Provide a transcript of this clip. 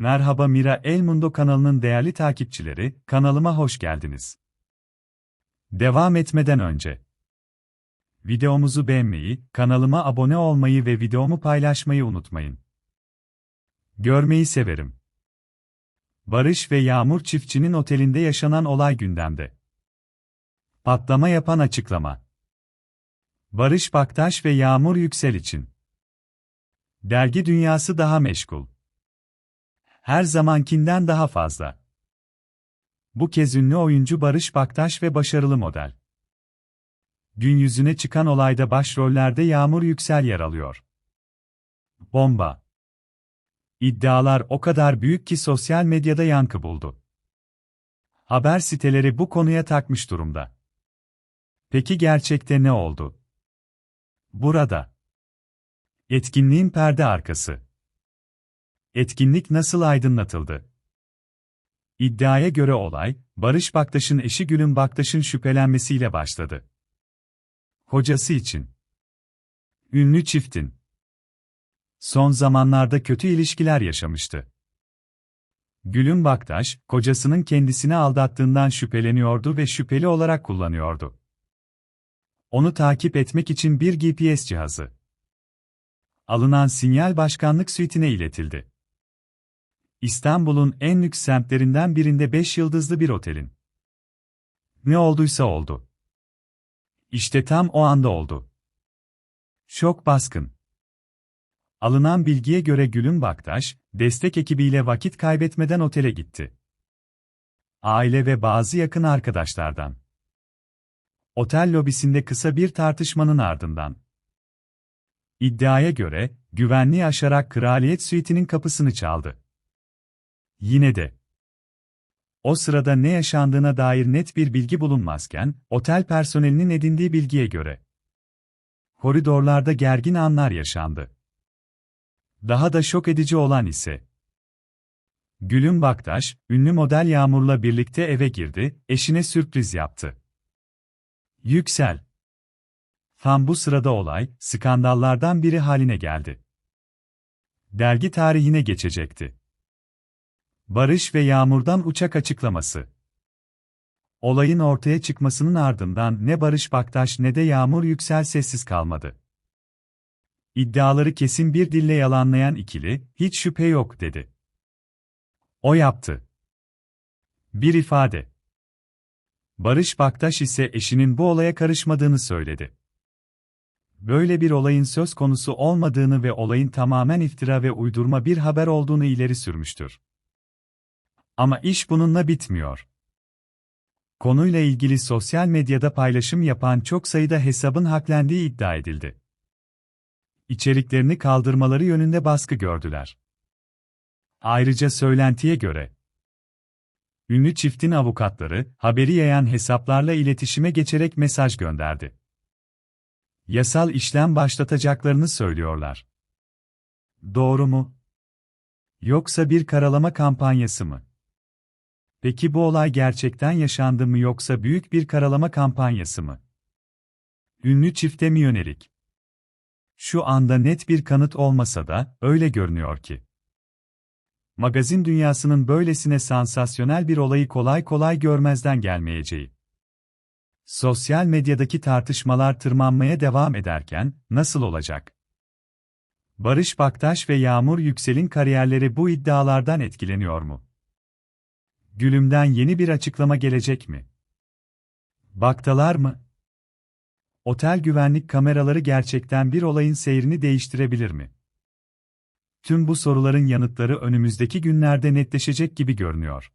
Merhaba Mira El Mundo kanalının değerli takipçileri, kanalıma hoş geldiniz. Devam etmeden önce videomuzu beğenmeyi, kanalıma abone olmayı ve videomu paylaşmayı unutmayın. Görmeyi severim. Barış ve Yağmur çiftçinin otelinde yaşanan olay gündemde. Patlama yapan açıklama. Barış Baktaş ve Yağmur Yüksel için. Dergi dünyası daha meşgul. Her zamankinden daha fazla. Bu kez ünlü oyuncu Barış Baktaş ve başarılı model. Gün yüzüne çıkan olayda başrollerde Yağmur Yüksel yer alıyor. Bomba. İddialar o kadar büyük ki sosyal medyada yankı buldu. Haber siteleri bu konuya takmış durumda. Peki gerçekte ne oldu? Burada. Etkinliğin perde arkası. Etkinlik nasıl aydınlatıldı? İddiaya göre olay, Barış Baktaş'ın eşi Gülün Baktaş'ın şüphelenmesiyle başladı. Hocası için. Ünlü çiftin. Son zamanlarda kötü ilişkiler yaşamıştı. Gülün Baktaş, kocasının kendisini aldattığından şüpheleniyordu ve şüpheli olarak kullanıyordu. Onu takip etmek için bir GPS cihazı. Alınan sinyal başkanlık suitine iletildi. İstanbul'un en lüks semtlerinden birinde 5 yıldızlı bir otelin. Ne olduysa oldu. İşte tam o anda oldu. Şok baskın. Alınan bilgiye göre Gülün Baktaş, destek ekibiyle vakit kaybetmeden otele gitti. Aile ve bazı yakın arkadaşlardan. Otel lobisinde kısa bir tartışmanın ardından. İddiaya göre, güvenliği aşarak kraliyet suitinin kapısını çaldı. Yine de. O sırada ne yaşandığına dair net bir bilgi bulunmazken, otel personelinin edindiği bilgiye göre. Koridorlarda gergin anlar yaşandı. Daha da şok edici olan ise. Gülüm Baktaş, ünlü model Yağmur'la birlikte eve girdi, eşine sürpriz yaptı. Yüksel. Tam bu sırada olay, skandallardan biri haline geldi. Dergi tarihine geçecekti. Barış ve Yağmur'dan uçak açıklaması. Olayın ortaya çıkmasının ardından ne Barış Baktaş ne de Yağmur Yüksel sessiz kalmadı. İddiaları kesin bir dille yalanlayan ikili, hiç şüphe yok dedi. O yaptı. Bir ifade. Barış Baktaş ise eşinin bu olaya karışmadığını söyledi. Böyle bir olayın söz konusu olmadığını ve olayın tamamen iftira ve uydurma bir haber olduğunu ileri sürmüştür. Ama iş bununla bitmiyor. Konuyla ilgili sosyal medyada paylaşım yapan çok sayıda hesabın haklendiği iddia edildi. İçeriklerini kaldırmaları yönünde baskı gördüler. Ayrıca söylentiye göre, ünlü çiftin avukatları, haberi yayan hesaplarla iletişime geçerek mesaj gönderdi. Yasal işlem başlatacaklarını söylüyorlar. Doğru mu? Yoksa bir karalama kampanyası mı? Peki bu olay gerçekten yaşandı mı yoksa büyük bir karalama kampanyası mı? Ünlü çifte mi yönelik? Şu anda net bir kanıt olmasa da öyle görünüyor ki. Magazin dünyasının böylesine sansasyonel bir olayı kolay kolay görmezden gelmeyeceği. Sosyal medyadaki tartışmalar tırmanmaya devam ederken nasıl olacak? Barış Baktaş ve Yağmur Yüksel'in kariyerleri bu iddialardan etkileniyor mu? Gülüm'den yeni bir açıklama gelecek mi? Baktalar mı? Otel güvenlik kameraları gerçekten bir olayın seyrini değiştirebilir mi? Tüm bu soruların yanıtları önümüzdeki günlerde netleşecek gibi görünüyor.